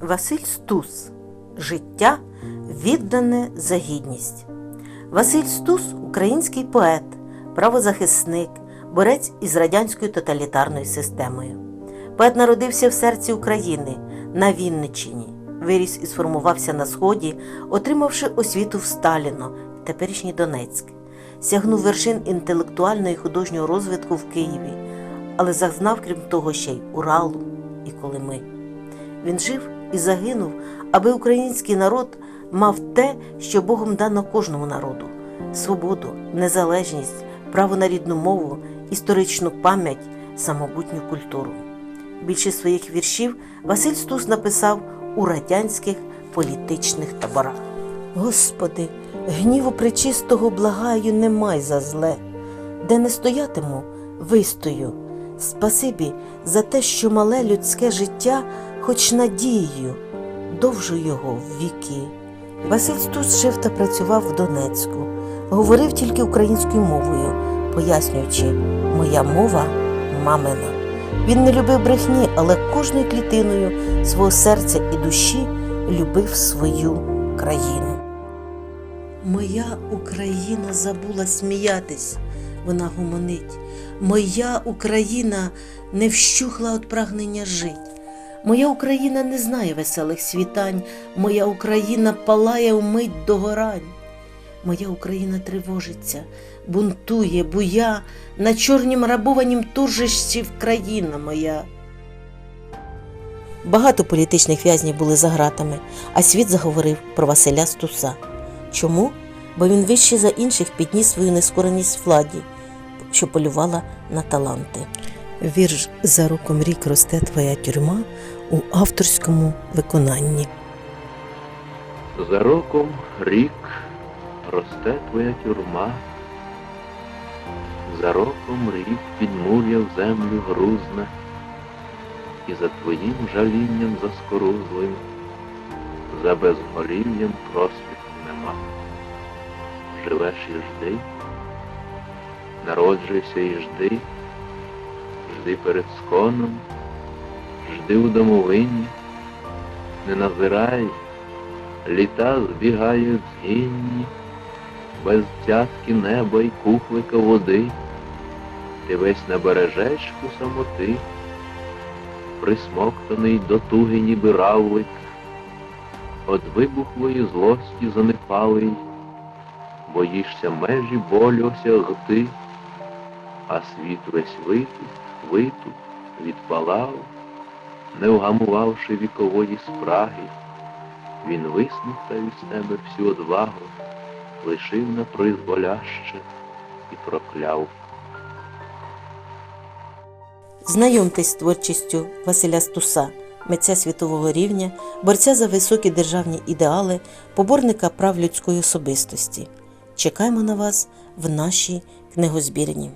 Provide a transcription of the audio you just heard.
Василь Стус Життя віддане за гідність. Василь Стус український поет, правозахисник, борець із радянською тоталітарною системою. Поет народився в серці України на Вінниччині, виріс і сформувався на Сході, отримавши освіту в Сталіно, теперішній Донецьк, сягнув вершин інтелектуального і художнього розвитку в Києві, але зазнав, крім того, ще й Уралу і Колими. Він жив і загинув, аби український народ мав те, що Богом дано кожному народу: свободу, незалежність, право на рідну мову, історичну пам'ять, самобутню культуру. Більшість своїх віршів Василь Стус написав у радянських політичних таборах. Господи, гніву пречистого благаю не май за зле, де не стоятиму, вистою. Спасибі за те, що мале людське життя, хоч надією, довжу його в віки. Василь Стус жив та працював в Донецьку, говорив тільки українською мовою, пояснюючи, моя мова мамина. Він не любив брехні, але кожною клітиною свого серця і душі любив свою країну. Моя Україна забула сміятись, вона гомонить. Моя Україна не вщухла від прагнення жить. Моя Україна не знає веселих світань, моя Україна палає вмить догорань. Моя Україна тривожиться, бунтує, буя, на чорнім рабованім туржищі країна моя. Багато політичних в'язнів були за ґратами, а світ заговорив про Василя Стуса. Чому? Бо він вище за інших підніс свою нескореність владі, що полювала на таланти. Вірш за роком рік росте твоя тюрма у авторському виконанні. За роком рік росте твоя тюрма, за роком рік підмур'я в землю грузне, і за твоїм жалінням заскорузлим, за безголів'ям просвіту нема. Живеш і жди, народжуйся і жди, жди перед сконом, жди у домовині, не назирай, літа збігають згінні, без цятки неба й кухлика води, ти весь на бережечку самоти, присмоктаний до туги ніби равлик, От вибухлої злості занепалий, боїшся межі болю осягти, а світ весь витух, витух, відпалав, не вгамувавши вікової спраги. Він висмоктав із тебе всю одвагу, лишив на призволяще і прокляв. Знайомтесь з творчістю Василя Стуса, митця світового рівня, борця за високі державні ідеали, поборника прав людської особистості. Чекаємо на вас в нашій книгозбірні.